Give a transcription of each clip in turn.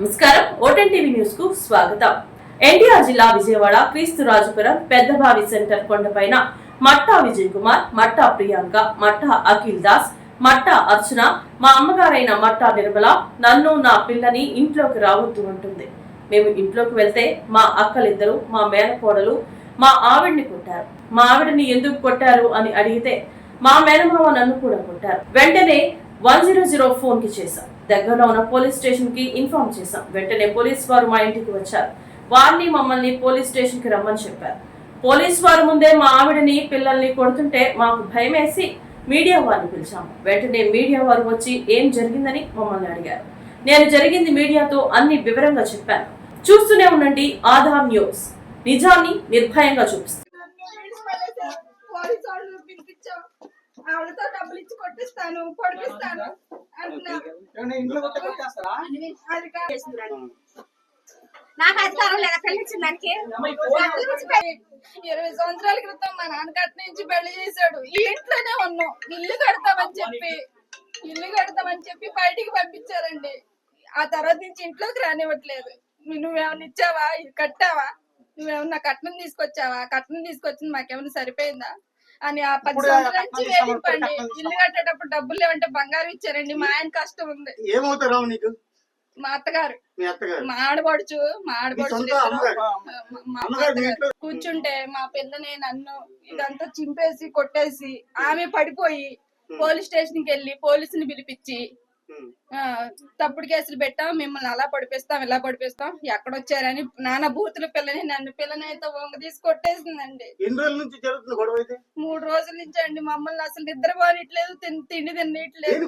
నమస్కారం. ఓటెన్ టీవీ న్యూస్కు స్వాగతం. ఎన్టీఆర్ జిల్లా విజయవాడ క్రీస్తురాజపురం పెద్దబావి సెంటర్ కొండపైన మట్టా విజయ్ కుమార్ మట్టా ప్రియాంక మట్టా అఖిల్ దాస్ మట్టా అర్చన మా అమ్మగారైన మట్టా నిర్మల నన్ను నా పిల్లని ఇంట్లోకి రావద్దు ఉంటుంది మేము ఇంట్లోకి వెళ్తే మా అక్కలిద్దరు మా మేనకోడలు మా ఆవిడ్ని కొట్టారు. మా ఆవిడని ఎందుకు కొట్టారు అని అడిగితే మా మేనమామ నన్ను కూడా కొట్టారు. వెంటనే వన్ జీరో జీరో ఫోన్కి చేశాం. దగ్గరలో ఉన్న పోలీస్ స్టేషన్కి ఇన్ఫార్మ్ చేశాం. వెంటనే పోలీస్ వారు మా ఇంటికి వచ్చారు. వారిని మమ్మల్ని పోలీస్ స్టేషన్కి రమ్మని చెప్పారు. పోలీస్ వారు ముందే మా ఆవిడని పిల్లల్ని కొడుతుంటే మాకు భయమేసి మీడియా వారిని పిలిచాము. వెంటనే మీడియా వారు వచ్చి ఏం జరిగిందని మమ్మల్ని అడిగారు. నేను జరిగింది మీడియాతో అన్ని వివరంగా చెప్పాను. చూస్తూనే ఉండండి ఆధార్ న్యూస్. నిజాన్ని నిర్భయంగా చూపిస్తాను పోలీసు వాళ్ళు పిలిపించాం ఆవిడతో డబ్బులు ఇచ్చి కొట్టిస్తాను పొడిపిస్తాను నాకు అధికారం లేదా? పెళ్ళిచ్చిన దానికి? ఇరవై సంవత్సరాల క్రితం మా నాన్న కట్ట నుంచి పెళ్ళి చేశాడు. ఈ ఇంట్లోనే ఉన్నాం. ఇల్లు కడతామని చెప్పి ఇల్లు కడతామని చెప్పి బయటికి పంపించారండి. ఆ తర్వాత నుంచి ఇంట్లోకి రానివ్వట్లేదు. నువ్వేమన్నా ఇచ్చావా? ఇది కట్టావా? నువ్వేమన్నా కట్నం తీసుకొచ్చావా? కట్నం తీసుకొచ్చింది మాకేమైనా సరిపోయిందా? అని ఆ పది ఇప్పుడు సంవత్సరాల కట్నం నుంచి? వేధింపండి. కట్నం? ఇల్లు కట్టేటప్పుడు డబ్బులు లేవంటే బంగారం ఇచ్చారండి. మా ఆయన కష్టం ఉంది. ఏమవుతారు నీకు? మా అత్తగారు. మీ అత్తగారు? మా ఆడబడుచు మా మీ ఆడబడుచు సొంత ఇద్దరు. అమ్మగారు? మా- మా అమ్మగారు మీ అత్తగారు ఇంట్లో? కూర్చుంటే మా పిల్లని నన్ను ఇదంతా చింపేసి కొట్టేసి ఆమె పడిపోయి పోలీస్ స్టేషన్కి వెళ్ళి పోలీసుని పిలిపించి తప్పుడు కేసులు పెట్టాం మిమ్మల్ని అలా పడిపిస్తాం ఇలా పడిపిస్తాం. ఎక్కడొచ్చారని నాన్న బూతుల పిల్లని నన్ను పిల్లని అయితే వంగ తీసి కొట్టేసిందండి. ఎన్ని రోజుల నుంచి జరుగుతుంది గొడవ అయితే? మూడు రోజుల నుంచి అండి మమ్మల్ని అసలు నిద్ర పోనిట్లేదు తిండి తినట్లేదు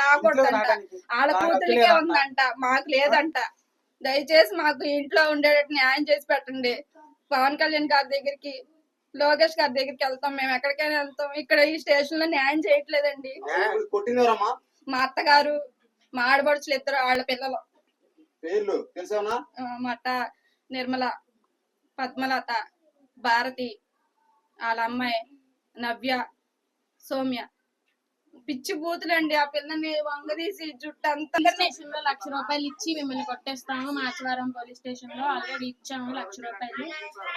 రాకూడదంట. నాకు కూతురికే. ఉందంట. మాకు లేదంట. దయచేసి మాకు ఇంట్లో ఉండేటట్టు న్యాయం చేసి పెట్టండి. పవన్ కళ్యాణ్ గారి దగ్గరికి లోకేష్ గారి దగ్గరికి వెళ్తాం మేము ఎక్కడికైనా వెళ్తాం. ఇక్కడ ఈ స్టేషన్లో న్యాయం చేయట్లేదండి. కొట్టినారమ్మా. మా అత్తగారు మా ఆడపడుచులు ఇద్దరు వాళ్ళ పిల్లలు. పేర్లు మట్ట నిర్మల పద్మలత భారతి వాళ్ళ అమ్మాయి నవ్య సౌమ్య. పిచ్చి బూతులండి ఆ పిల్లని వంగదీసి జుట్టు అంతా స్టేషన్లో లక్ష రూపాయలు ఇచ్చి మిమ్మల్ని కొట్టేస్తాము. మాచవరం పోలీస్ స్టేషన్లో ఆల్రెడీ ఇచ్చాము లక్ష రూపాయలు.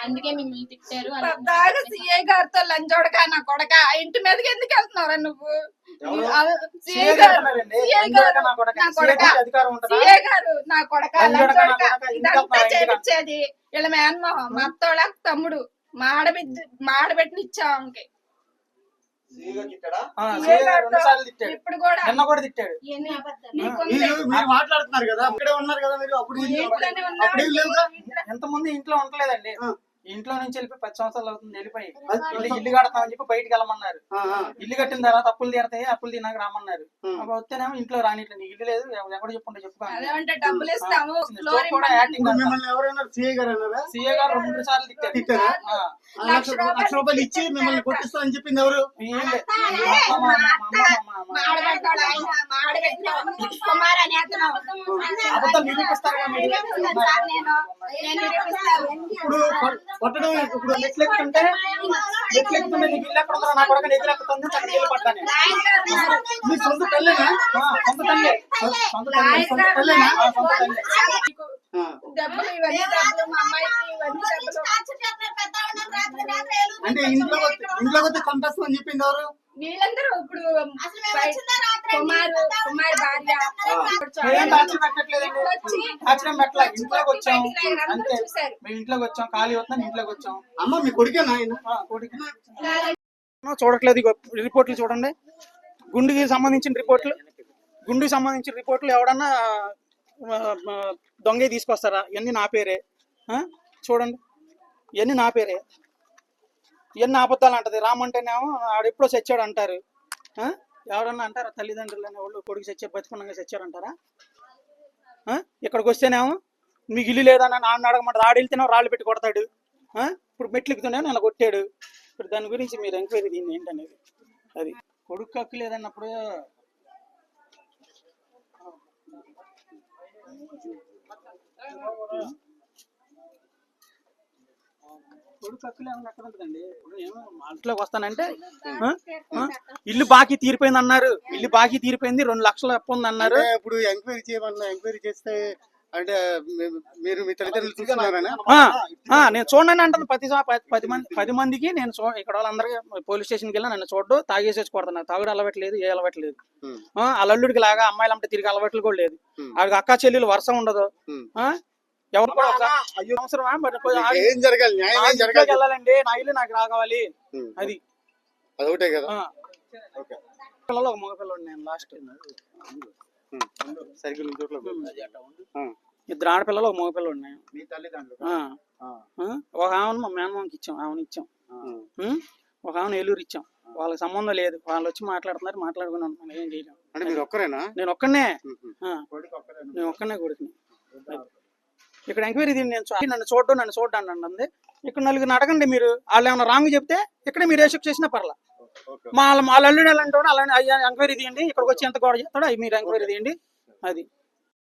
అందుకే మిమ్మల్ని తిట్టారు. పద్దాగా సిఐ గారితో లంచోడక నా కొడక ఆ ఇంటి మీదకి ఎందుకు వెళ్తున్నారా నువ్వు? సీఏ గారు నా కొడక. సీఏ గారు నా కొడక లంచోడక, ఇదంతా చేపించేది వీళ్ళ మేనమోహం మా అత్తోళ్ళ తమ్ముడు. మాడబిద్ద మాడబెట్టిన ఇచ్చా ఆమెకి ఆ, సిఐ సీఏ గారు గారితో రెండు సార్లు తిట్టాడు ఇప్పుడు కూడా. నిన్న కూడా తిట్టాడు. మీరు మాట్లాడుతున్నారు కదా ఇక్కడే ఉన్నారు కదా మీరు అప్పుడు. అప్పుడే ఎంతమంది ఇంట్లో ఉండలేదండి. ఇంట్లో నుంచి వెళ్ళిపోయి పది సంవత్సరాలు అవుతుంది వెళ్ళిపోయి. ఇల్లు కడతామని చెప్పి బయటికి వెళ్ళమన్నారు. ఇల్లు కట్టిన తర్వాత అప్పులు తీరతాయి అప్పులు తినాక. అప్పుడు వస్తేనేమో ఇంట్లో రానిట్లేదు ఇల్లు లేదు ఎక్కడ అన్నారా? సీఏ గారు రెండు సార్లు లక్ష రూపాయలు ఇచ్చి మిమ్మల్ని చెప్పింది ఎవరు? కుమార్ అని. నేను. నిరూపిస్తాను. ఇప్పుడు కొట్టడం ఇప్పుడు మెట్లు ఎక్కుతుంటే మెట్లు ఎక్కుతుంటే నీకు ఇల్లు ఎక్కడ నా కొడుకు ఎదురు ఎక్కుతుంది చక్కగా ఇల్లు పట్టాను మీ సొంత తల్లేనా సొంత తల్లి. సొంత తల్లి సొంత తల్లినా ఆ, సొంత తల్లి. అంటే ఇంట్లో ఇంట్లో కొత్త చంపేస్తామని చెప్పింది ఎవరు? వీళ్ళందరూ ఇప్పుడు కుమారు కుమార్ భార్య. ఇంట్లోకి వచ్చాం. అంతే. మేము ఇంట్లోకి వచ్చాం. ఖాళీ వస్తున్నాం ఇంట్లోకి వచ్చాం. అమ్మ మీ కొడుకేనా ఆయన? ఆ, కోడికి. చూడట్లేదు రిపోర్ట్లు చూడండి. గుండెకి సంబంధించిన రిపోర్ట్లు. గుండెకి సంబంధించిన రిపోర్ట్లు ఎవడన్నా దొంగ తీసుకొస్తారా? ఇవన్నీ నా పేరే. ఆ? చూడండి. ఇవన్నీ నా పేరే. ఇవన్నీ అబద్ధాలు అంటది. రామంటేనేమో ఆడెప్పుడో చచ్చాడు అంటారు. ఆ? ఎవరన్నా అంటారా తల్లిదండ్రులు అనే వాళ్ళు కొడుకు చచ్చే బతుకున్నాగా చచ్చారంటారా? ఆ? ఇక్కడికి వస్తేనేమో మీకు ఇల్లు లేదన్నా నాన్న అడగమంటారు. ఆడు రాళ్ళు పెట్టి కొడతాడు. ఇప్పుడు మెట్లు నన్ను కొట్టాడు. ఇప్పుడు దాని గురించి మీరు ఎంక్వైరీ దీన్ని ఏంటనేది? అది. కొడుకు హక్కు లేదన్నప్పుడు కొడుకు హక్కులు ఏమన్నా ఎక్కడ ఉంటుందండి ఇప్పుడు నేను మా ఇంట్లోకి వస్తానంటే? ఇల్లు బాకీ తీరిపోయింది అన్నారు. ఇల్లు బాకీ తీరిపోయింది రెండు లక్షలు అప్పు ఉంది అన్నారు. ఇప్పుడు ఎంక్వైరీ చేయమన్నా ఎంక్వైరీ చేస్తే అంటే మీరు మీ తల్లిదండ్రులు నేను చూడండి అంటుంది. పది పది- మంది పది మందికి నేను ఇక్కడ వాళ్ళందరికీ పోలీస్ స్టేషన్కి వెళ్ళి నన్ను చూడడు తాగేసి వచ్చి కొడుతున్నారు తాగుడు అలవాట్లేదు ఏ అలవాట్లేదు అల్లుడికి లాగా అమ్మాయిలు అంటే తిరిగి అలవాట్లు కూడా లేదు. ఆడికి అక్క చెల్లెలు వరుస ఉండదు? ఎవరు కూడా అవసరమా మరి ఏం జరగాలి? న్యాయం ఏం జరగాలి? వెళ్ళాలండి. నా ఇల్లు నాకు రావాలి ఉమ్. అది. అదొకటే కదా? పిల్లలు ఒక మగ పిల్లడు నేను లాస్ట్ సరిగ్గా చోట్ల. ఇద్దరు ఆడపిల్లలు ఒక మగ పిల్లడు నేను. మీ తల్లిదండ్రులు ఆ. ఆ. ఆ? ఒక ఆమెను మా మేనమామకి ఇచ్చాం. ఆమెను ఇచ్చాం? ఒక ఆమెను ఏలూరు ఇచ్చాం. వాళ్ళకి సంబంధం లేదు. వాళ్ళు వచ్చి మాట్లాడుతున్నారు. మాట్లాడుకున్నాం మనం ఏం చేయలేం అంటే మీరు ఒక్కరేనా? నేను ఒక్కనే? నేను ఒక్కనే కొడుకుని ఇక్కడ ఎంక్వైరీ దీన్ని నేను నన్ను చూడడం నన్ను చూడడం అంటుంది ఇక్కడ నలుగురు అడగండి మీరు. వాళ్ళు ఏమైనా రాంగ్ చెప్తే ఇక్కడ మీరు ఏ శిక్ష చేసినా పర్లా. మా వాళ్ళ అల్లుడు వాడు అలానే అయ్యా ఎంక్వైరీ తీయండి. ఇక్కడికి వచ్చి ఎంత గొడవ చేస్తాడో అవి మీరు ఎంక్వైరీ తీయండి. అది.